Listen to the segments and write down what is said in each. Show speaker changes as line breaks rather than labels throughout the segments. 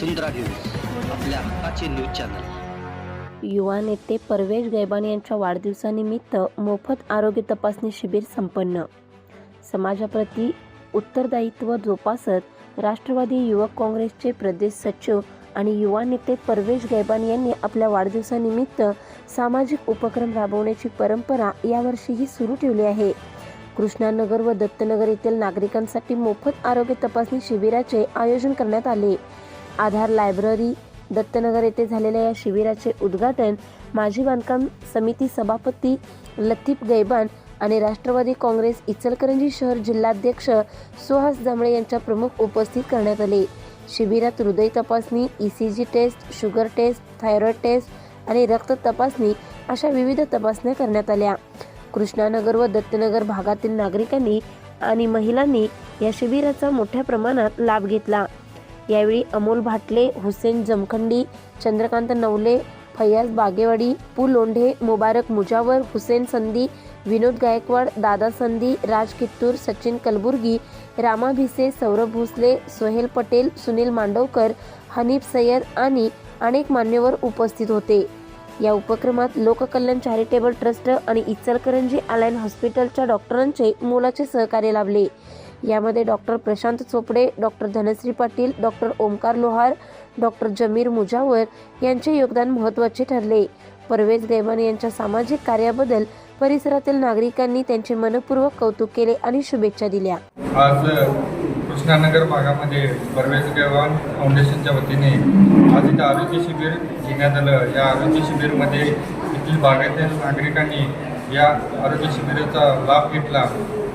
वसुंधरा news आपल्या हक्काचे news channel.
युवा नेते परवेश गैबान यांच्या वाढदिवसानिमित्त मोफत आरोग्य तपासणी शिबिर संपन्न. समाजाप्रती उत्तरदायित्व जोपासत राष्ट्रवादी युवक काँग्रेसचे प्रदेश सचिव आणि युवा नेते परवेश गैबान यांनी आपल्या वाढदिवसानिमित्त सामाजिक उपक्रम राबवण्याची परंपरा यावर्षीही सुरू ठेवली आहे. कृष्णानगर व दत्तनगर येथील नागरिकांसाठी मोफत आरोग्य तपासणी शिबिराचे आयोजन करण्यात आले. आधार लायब्ररी दत्तनगर येथे झालेल्या या शिबिराचे उद्घाटन माजी बांधकाम समिती सभापती लतीफ गैबान आणि राष्ट्रवादी काँग्रेस इचलकरंजी शहर जिल्हाध्यक्ष सुहास जांभळे यांच्या प्रमुख उपस्थित करण्यात आले. शिबिरात हृदय तपासणी E C G test sugar test thyroid test आणि रक्त तपासणी अशा विविध तपासण्या करण्यात आल्या. कृष्णानगर व दत्तनगर भागातील नागरिकांनी आणि महिलांनी या शिबिराचा मोठ्या प्रमाणात लाभ घेतला. यावेळी अमोल भाटले हुसेन जमखंडी चंद्रकांत नवले फैयाज बागेवाडी पु. लोंढे मुबारक मुजावर हुसेन संधी विनोद गायकवाड दादा संधी राज कित्तूर सचिन कलबुर्गी रामा भिसे सौरभ भोसले सोहेल पटेल सुनील मांडवकर हनीफ सय्यद आणि अनेक मान्यवर उपस्थित होते. या उपक्रमात लोककल्याण चॅरिटेबल ट्रस्ट आणि इचलकरंजी अलायन हॉस्पिटलच्या डॉक्टरांचे मोलाचे सहकार्य लाभले. यामध्ये doctor Prashant Chopde doctor Dhanashri Patil doctor Omkar Lohar doctor Jamir Mujawar यांचे योगदान महत्त्वाचे ठरले. परवेज गैवान यांच्या सामाजिक कार्याबद्दल परिसरातील नागरिकांनी त्यांचे मनपूर्वक कौतुक केले आणि शुभेच्छा दिल्या.
आज कृष्णानगर भागामध्ये परवेज गव्हाण फाउंडेशनच्या वतीने आज इथं आरोग्य शिबिर घेण्यात आलं. या आरोग्य शिबिरमध्ये येथील भागातील नागरिकांनी या आरोग्य शिबिराचा लाभ घेतला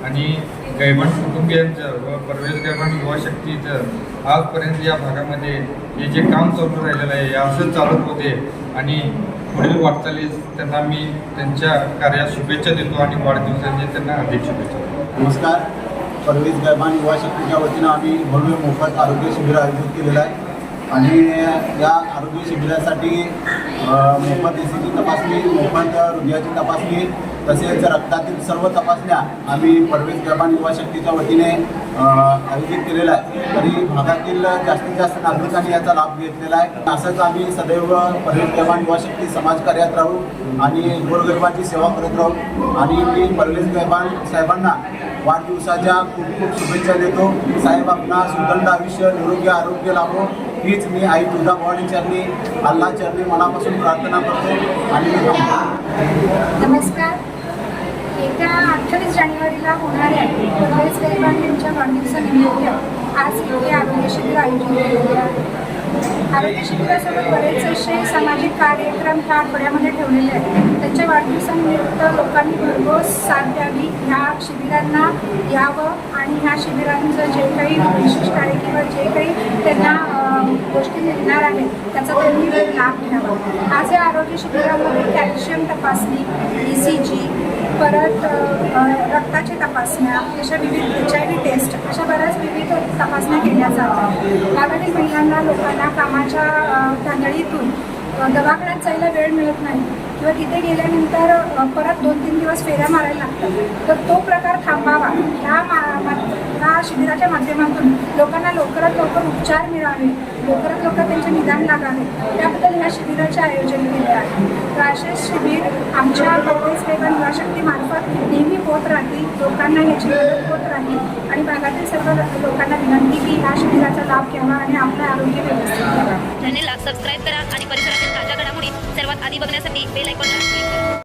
आणि गैवण कुटुंबियांचं व परवेश गैवण युवा शक्तीचं आजपर्यंत या भागामध्ये हे जे काम चालू राहिलेलं आहे हे असंच चालत होते. आणि पुढील वाटचालीस त्यांना मी त्यांच्या कार्यात शुभेच्छा देतो आणि वाढदिवसाची त्यांना अधिक शुभेच्छा
नमस्कार. परवेज गैबान युवा शक्तीच्या वतीनं आम्ही भव्य मोफत आरोग्य शिबिर आयोजित केलेलं आहे. आणि या आरोग्य शिबिरासाठी मोफत एसीची तपासणी मोफत हृदयाची तपासणी तसेच रक्तातील सर्व तपासण्या आम्ही परवेज गैबान युवा शक्तीच्या वतीने आयोजित केलेला आहे. तरी भागातील जास्तीत जास्त नागरिकांनी याचा लाभ घेतलेला आहे. असंच आम्ही सदैव परवेज गैबान युवा शक्ती समाजकार्यात राहू आणि गोरगरिबांची सेवा करत राहू आणि मी परवेज गैबान साहेबांना वाढदिवसाच्या खूप खूप शुभेच्छा देतो. साहेब आपला सुदंड आयुष्य निरोगी आरोग्य लाभो. हीच मी आई तुझा भवानी चरणी अल्ला चरणी मनापासून प्रार्थना करतो आणि
नमस्कार. येत्या अठ्ठावीस जानेवारीला होणाऱ्या परवेज गैबान यांच्या वाढदिवसानिमित्त आज इथे आरोग्य शिबिर आयोजित केलेले आहे. आरोग्य शिबिरासोबत बरेच असे सामाजिक कार्यक्रम ह्या आठवड्यामध्ये ठेवलेले आहेत. त्यांच्या वाढदिवसानिमित्त लोकांनी भरघोस साथ द्यावी. ह्या शिबिरांना यावं आणि ह्या शिबिरांचं जे काही विशेष कार्य किंवा जे काही त्यांना गोष्टी मिळणार आहेत त्याचा त्यांनी लाभ घ्यावा. आज या आरोग्य शिबिरामध्ये कॅल्शियम तपासणी ई सी जी परत रक्ताच्या रक्ताची तपासण्या अशा विविध एच आय व्ही टेस्ट अशा बऱ्याच विविध तपासण्या केल्या जातात. त्यावेळी महिलांना लोकांना कामाच्या तांदळीतून दवाखान्यात जायला वेळ मिळत नाही. किंवा तिथे गेल्यानंतर परत दोन तीन दिवस फेऱ्या मारायला लागतात. तर तो प्रकार थांबावा. ह्या ह्या शिबिराच्या माध्यमातून लोकांना लवकरात लवकर उपचार मिळावे. लवकरात लवकर त्यांचे निदान लागावे. त्याबद्दल ह्या शिबिराचे आयोजन केले आहे. तर असे शिबिर आमच्या काँग्रेस वेगन युवाशक्तीमार्फत नेहमी होत राहतील. लोकांना याची मदत होत राहील. आणि भागातील सर्व लोकांना विनंती की ह्या शिबिराचा लाभ घ्यावा आणि आपलं आरोग्य व्यवस्थित ठेवावं
चॅनेलला सबस्क्राईब करा आणि Adi bagaimana sendiri? Bila ikut.